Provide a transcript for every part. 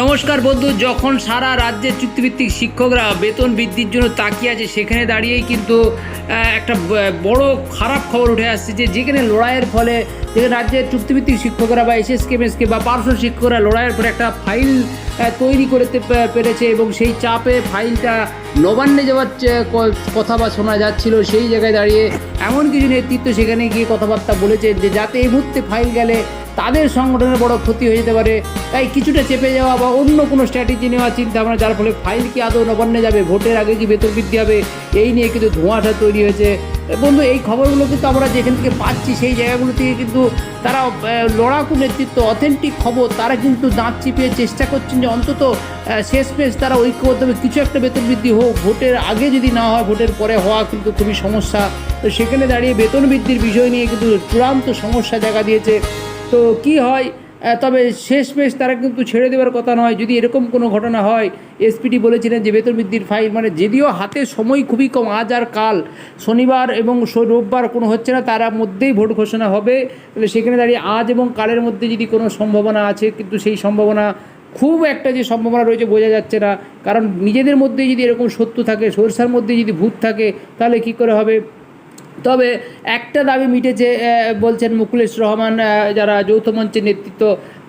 নমস্কার বন্ধু, যখন সারা রাজ্যের চুক্তিভিত্তিক শিক্ষকরা বেতন বৃদ্ধির জন্য তাকিয়ে আছে, সেখানে দাঁড়িয়েই কিন্তু একটা বড় খারাপ খবর উঠে আসছে যে, যেখানে লড়াইয়ের ফলে যেখানে রাজ্যের চুক্তিভিত্তিক শিক্ষকরা বা এসএসকে মেসকে বা পার্শ্ব শিক্ষকরা লড়াইয়ের পরে একটা ফাইল তৈরি করতে পেরেছে এবং সেই চাপে ফাইলটা নবান্নে যাওয়ার কথা বা শোনা যাচ্ছিল, সেই জায়গায় দাঁড়িয়ে এমন কিছু নেতৃত্ব সেখানে গিয়ে কথাবার্তা বলেছে যে, যাতে এই মুহূর্তে ফাইল গেলে তাদের সংগঠনের বড় ক্ষতি হয়ে যেতে পারে। তাই কিছুটা চেপে যাওয়া বা অন্য কোনো স্ট্র্যাটেজি নেওয়ার চিন্তা ভাবনা যার ফলে ফাইল কি আদৌ নবান্নে যাবে ভোটের আগে কি বেতন বৃদ্ধি হবে এই নিয়ে কিন্তু ধোঁয়াশা তৈরি হয়েছে। বন্ধু এই খবরগুলো কিন্তু আমরা যেখান থেকে পাচ্ছি সেই জায়গাগুলো থেকে কিন্তু তারা লড়াকু নেতৃত্ব অথেন্টিক খবর তারা কিন্তু দাঁত চিপিয়ে চেষ্টা করছেন যে অন্তত আহ, শেষমেশ তারা ঐক্যবদ্ধভাবে কিছু একটা বেতন বৃদ্ধি হোক ভোটের আগে যদি না হয় ভোটের পরে হওয়া কিন্তু খুবই সমস্যা। তো সেখানে দাঁড়িয়ে বেতন বৃদ্ধির বিষয় নিয়ে কিন্তু চূড়ান্ত সমস্যা দেখা দিয়েছে। তো কি হয়? তবে শেষমেশ তারা কিন্তু ছেড়ে দেওয়ার কথা নয়। যদি এরকম কোনো ঘটনা হয় এসপিটি বলেছিলেন যে বেতন বৃদ্ধির ফাইল মানে যদিও হাতে সময় খুবই কম, আজ আর কাল, শনিবার এবং রোববার কোনো হচ্ছে না, তার মধ্যেই ভোট ঘোষণা হবে। তাহলে সেখানে দাঁড়িয়ে আজ এবং কালের মধ্যে যদি কোনো সম্ভাবনা আছে, কিন্তু সেই সম্ভাবনা খুব একটা যে সম্ভাবনা রয়েছে বোঝা যাচ্ছে না। কারণ নিজেদের মধ্যে যদি এরকম সত্য থাকে, সরষার মধ্যে যদি ভূত থাকে, তাহলে কি করে হবে? তবে একটা দাবি মিটেছে বলছেন মুকুলেশ রহমান যারা যৌথ মঞ্চের নেতৃত্ব,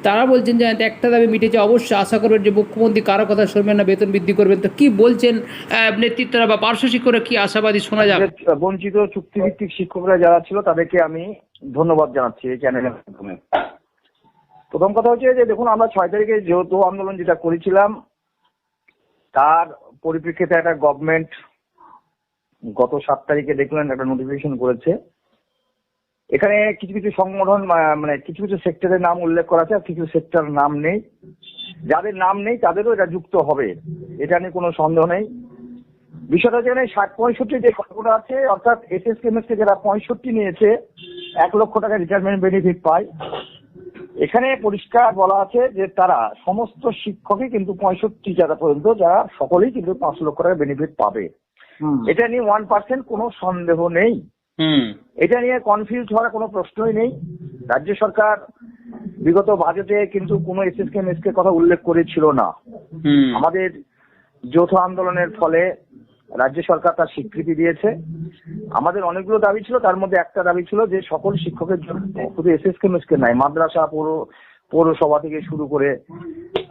তারা বলছেন যে একটা দাবি মিটেছে, অবশ্যই আশা করবেন যে মুখ্যমন্ত্রী কারও কথা শুনবেন না, বেতন বৃদ্ধি করবেন। তো কি বলছেন নেতৃত্বরা বা পার্শ্ব শিক্ষকরা কি আশাবাদী শোনা যাবে? বঞ্চিত চুক্তিভিত্তিক শিক্ষকরা যারা ছিল, তাদেরকে আমি ধন্যবাদ জানাচ্ছি এই চ্যানেলের মাধ্যমে। প্রথম কথা হচ্ছে যে, দেখুন, আমরা ছয় তারিখে যৌথ আন্দোলন যেটা করেছিলাম, তার পরিপ্রেক্ষিতে একটা গভর্নমেন্ট গত সাত তারিখে দেখলেন একটা নোটিফিকেশন করেছে। এখানে কিছু কিছু সংগঠন মানে কিছু কিছু সেক্টরের নাম উল্লেখ করা আছে আর কিছু সেক্টর নাম নেই। যাদের নাম নেই, তাদেরও এটা যুক্ত হবে। এটা নিয়ে কোনো সন্দেহ নেই। বিষয়টা এখানে ষাট পঁয়ষট্টি যে কথাগুলো আছে, অর্থাৎ এস এস কেমএস থেকে যারা পঁয়ষট্টি নিয়েছে, এক লক্ষ টাকা রিটায়ারমেন্ট বেনিফিট পায়। এখানে পরিষ্কার বলা আছে যে তারা সমস্ত শিক্ষকই কিন্তু পঁয়ষট্টি যারা পর্যন্ত, যারা সকলেই কিন্তু পাঁচ লক্ষ টাকা বেনিফিট পাবে। এটা নিয়ে ওয়ান পার্সেন্ট কোনো সন্দেহ নেই। এটা নিয়ে কনফিউজ হওয়ার কোনো প্রশ্নই নেই। রাজ্য সরকার বিগত বাজেটে কিন্তু কোনো এসএসকে এমএসকে কথা উল্লেখ করেছিল না। আমাদের যৌথ আন্দোলনের ফলে রাজ্য সরকার তার স্বীকৃতি দিয়েছে। আমাদের অনেকগুলো দাবি ছিল তার মধ্যে একটা দাবি ছিল যে সকল শিক্ষকের জন্য শুধু এসএসকে মেসকে নাই মাদ্রাসা পৌর পৌরসভা থেকে শুরু করে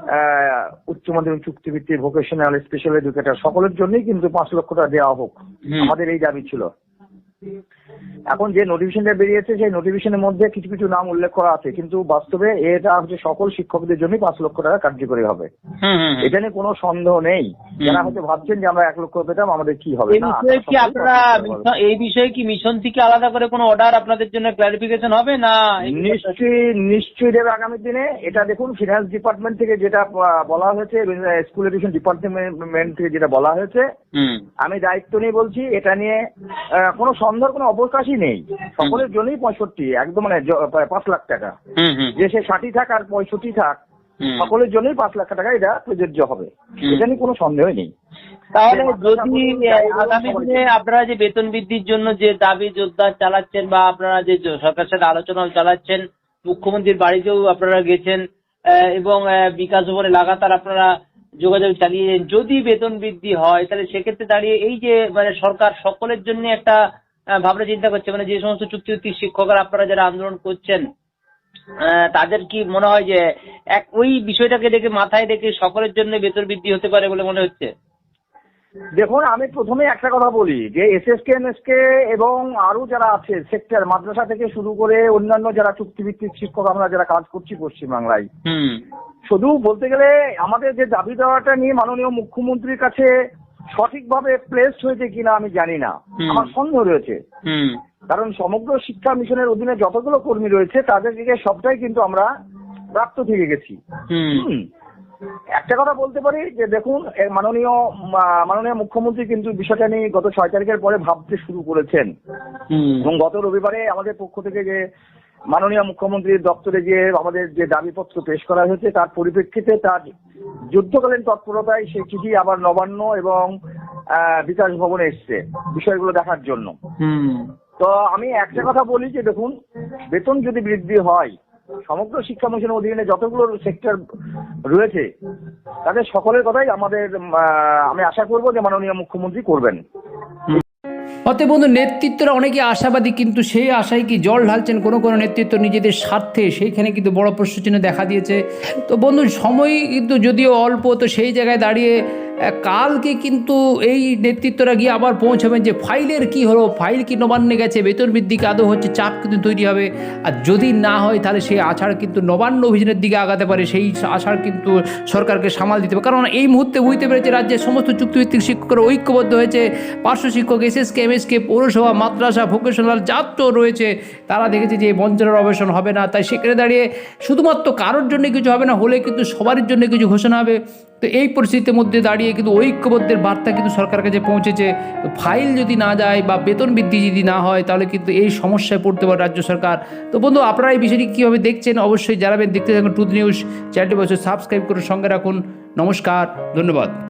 আহ, উচ্চ মাধ্যমিক চুক্তিভিত্তিক ভোকেশনাল স্পেশাল এডুকেটর সকলের জন্যই কিন্তু পাঁচ লক্ষ টাকা দেওয়া হোক। আমাদের এই দাবি ছিল। এখন যে নোটিফিকেশনটা বেরিয়েছে সেই নোটিফিকেশনের মধ্যে কিছু কিছু নাম উল্লেখ করা আছে। কিন্তু বাস্তবে এটা হচ্ছে সকল শিক্ষকদের জন্যই পাঁচ লক্ষ টাকা কার্যকরী হবে। এটা নিয়ে কোনো সন্দেহ নেই। যারা হয়তো ভাবছেন যে আমরা এক লক্ষ পেতাম আমাদের কি হবে? এই না বিষয়ে কি আপনারা মিশন- এই বিষয়ে কি মিশন থেকে আলাদা করে কোনো অর্ডার আপনাদের জন্য ক্লারিফিকেশন হবে না? নিশ্চয়ই নিশ্চয়ই দেবে আগামী দিনে। এটা দেখুন ফিনান্স ডিপার্টমেন্ট থেকে যেটা বলা হয়েছে স্কুল এডুকেশন ডিপার্টমেন্ট থেকে যেটা বলা হয়েছে আমি দায়িত্ব নিয়ে বলছি এটা নিয়ে আহ, কোনো সন্দেহের কোনো অবকাশই নেই। সকলের জন্যই পঁয়ষট্টি একদম মানে পাঁচ লাখ টাকা। হুম হুম। যে সে ষাটি থাক আর পঁয়ষট্টি থাক সকলের জন্যই পাঁচ লাখ টাকা এটা প্রযোজ্য হবে। এটা নিয়ে কোনো সন্দেহই নেই। তাহলে যদি আগামী দিনে আপনারা যে বেতন বৃদ্ধির জন্য যে দাবি যোদ্ধা চালাচ্ছেন বা আপনারা যে সরকারের সাথে আলোচনা চালাচ্ছেন মুখ্যমন্ত্রীর বাড়িতেও আপনারা গেছেন আহ, এবং বিকাশ ভবনে লাগাতার আপনারা যোগাযোগ চালিয়ে যদি বেতন বৃদ্ধি হয় তাহলে সেক্ষেত্রে দাঁড়িয়ে এই যে মানে সরকার সকলের জন্য একটা ভাবনা চিন্তা করছে। মানে যে সমস্ত চুক্তিভিত্তিক শিক্ষকরা আপনারা যারা আন্দোলন করছেন তাদের কি মনে হয় যে এক ওই বিষয়টাকে দেখে মাথায় রেখে সকলের জন্য বেতন বৃদ্ধি হতে পারে বলে মনে হচ্ছে? দেখুন আমি প্রথমে একটা কথা বলি যে এসএসকে এনএসকে এবং আরও যারা আছে সেক্টর মাদ্রাসা থেকে শুরু করে অন্যান্য যারা চুক্তিভিত্তিক শিক্ষক আমরা যারা কাজ করছি পশ্চিমবাংলায়। হুম। শুধু বলতে গেলে আমাদের যে দাবি দেওয়াটা নিয়ে মাননীয় মুখ্যমন্ত্রীর কাছে সঠিকভাবে প্লেসড হয়েছে কিনা আমি জানি না। আমার সন্দেহ রয়েছে। হুম। কারণ সমগ্র শিক্ষা মিশনের অধীনে যতগুলো কর্মী রয়েছে তাদের তাদেরকে সবটাই কিন্তু আমরা প্রাপ্ত থেকে গেছি। একটা কথা বলতে পারি যে দেখুন মাননীয় মাননীয় মুখ্যমন্ত্রী কিন্তু বিষয়টা নিয়ে গত ছয় তারিখের পরে ভাবতে শুরু করেছেন। হুম। এবং গত রবিবারে আমাদের পক্ষ থেকে যে মাননীয় মুখ্যমন্ত্রীর দপ্তরে যে আমাদের যে দাবিপত্র পেশ করা হয়েছে তার পরিপ্রেক্ষিতে তার যুদ্ধকালীন তৎপরতায় সেই চিঠি আবার নবান্ন এবং বিকাশ ভবনে এসছে বিষয়গুলো দেখার জন্য। হুম। তো আমি একটা কথা বলি যে দেখুন বেতন যদি বৃদ্ধি হয় সমগ্র শিক্ষা মিশনের অধীনে যতগুলো সেক্টর রয়েছে তাদের সকলের কথাই আমাদের আমি আশা করব যে মাননীয় মুখ্যমন্ত্রী করবেন। অতএব বন্ধু, নেতৃত্বরা অনেকে আশাবাদী, কিন্তু সেই আশায় কি জল ঢালছেন কোনো কোনো নেতৃত্ব নিজেদের স্বার্থে? সেইখানে কিন্তু বড় প্রশ্ন চিহ্ন দেখা দিয়েছে। তো বন্ধু, সময় কিন্তু যদিও অল্প, তো সেই জায়গায় দাঁড়িয়ে কালকে কিন্তু এই নেতৃত্বরা গিয়ে আবার পৌঁছাবেন যে ফাইলের কি হলো, ফাইল কি নবান্নে গেছে, বেতন বৃদ্ধি কি আদৌ হচ্ছে চাপ কিন্তু তৈরি হবে। আর যদি না হয় তাহলে সেই আছাড় কিন্তু নবান্ন অভিযানের দিকে আগাতে পারে, সেই আশার কিন্তু সরকারকে সামাল দিতে হবে কারণ এই মুহূর্তে বুঝতে পেরেছে রাজ্যের সমস্ত চুক্তিভিত্তিক শিক্ষকরা ঐক্যবদ্ধ হয়েছে, পার্শ্ব শিক্ষক, এসএসকে, এমএসকে, পৌরসভা, মাদ্রাসা, ভোকেশনাল যাত্র রয়েছে, তারা দেখেছে যে বঞ্চনার অবসান হবে না। তাই সেখানে দাঁড়িয়ে শুধুমাত্র কারোর জন্য কিছু হবে না, হলে কিন্তু সবার জন্য কিছু ঘোষণা হবে। তো এই পরিস্থিতির মধ্যে দাঁড়িয়ে কিন্তু ঐক্যবদ্ধের বার্তা কিন্তু সরকার কাছে পৌঁছেছে। তো ফাইল যদি না যায় বা বেতন বৃদ্ধি যদি না হয়, তাহলে কিন্তু এই সমস্যায় পড়তে পারে রাজ্য সরকার। তো বন্ধু, আপনারা এই বিষয়টি কীভাবে দেখছেন? অবশ্যই জানাবেন। দেখতে থাকুন টুথ নিউজ চ্যানেলটি। বছর সাবস্ক্রাইব করে সঙ্গে রাখুন। নমস্কার, ধন্যবাদ।